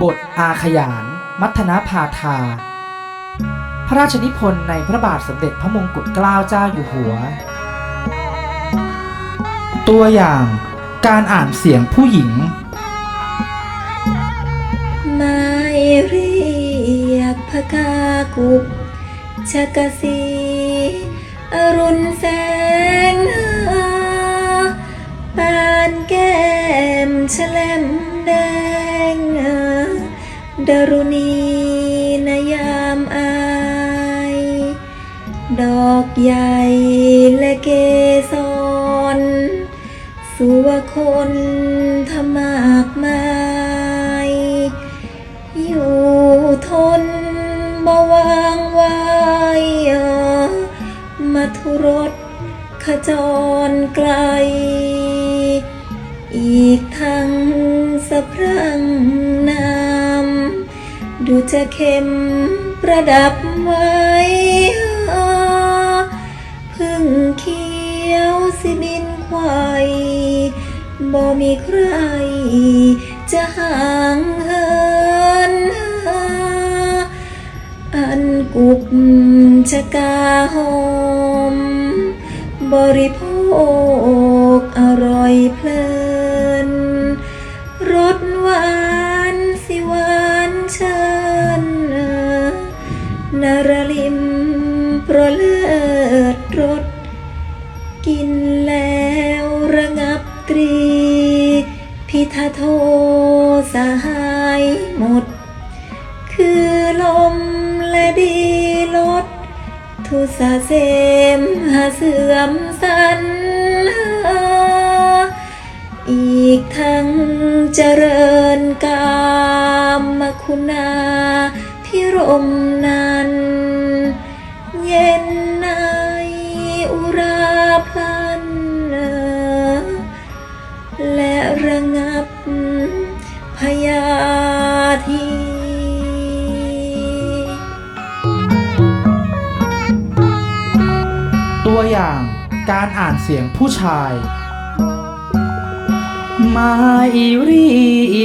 บทอาขยาน มัทนาพาทา พระราชนิพนธ์ในพระบาทสมเด็จพระมงกุฎเกล้าเจ้าอยู่หัว ตัวอย่างการอ่านเสียงผู้หญิง ไม่เรียกพกากุบชกสีอรุณแสงหาปานแก้มแฉล ดารุณีนยามอาย ดอกใหญ่และเกสรสุวคนธมากมาย อยู่ทนบวางไว้มาทุรสขจรไกล อีกทั้งสะพรั่งน้ำ ดูจะเข้มประดับไว้พึ่งเขียวสิบินควายบ่มีใคร จะห่างเหินอันกุบชะกาหอมบริโภค รเลิศรสกินแล้วระงับตรี พิทาโทสหายหมด คือลมและดีลด ทุสาเสมหาเสื่อมสันอีกทั้งเจริญกามคุณาพิรมนัน เย็นในอุราพลันและระงับพยาธิตัวอย่างการอ่านเสียงผู้ชายไม่เรี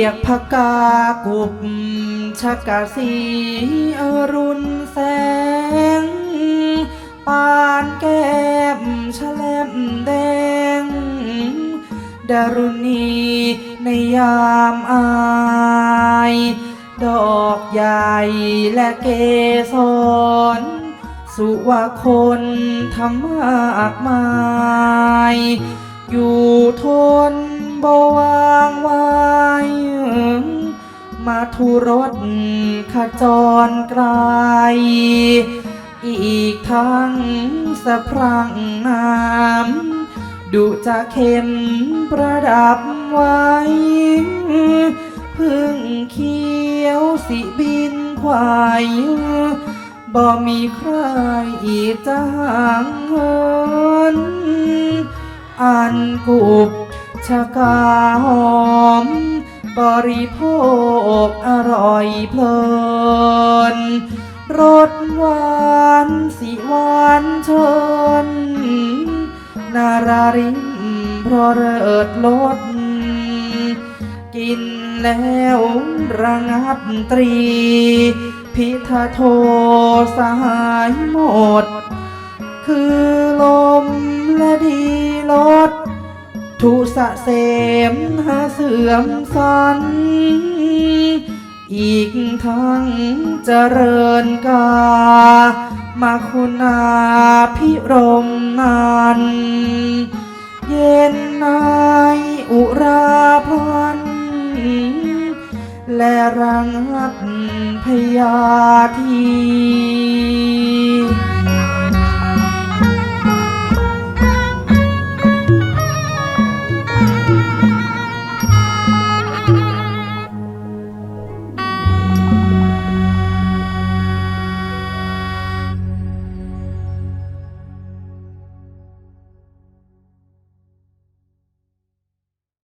ยกพกากุบชกาสีอรุณแสง ปานแก้มแฉลมแดง ดารุณีในยามอาย ดอกใหญ่และเกสรสุวคนทำมากมาย อยู่ทนบวางไว้มาทุรสขจรไกล อีกทั้งสะพรังน้ำดุจะเข็มประดับไว้พึ่งเขียวสิบินควายบ่มีใครอีกจะห่างเหินอันกุบชะกาหอม บริโภคอร่อยเพลิน รสหวานสิหวานเชิญนาราริมเพราะเลิศลดกินแล้วระงับตรี พิทาโทสหายหมด คือลมและดีลด ทุสะเสมหาเสื่อมสัน อีกทั้งเจริญกา มาคุณาพิรมนานเย็นนายอุราพลัน และรังับพยาธี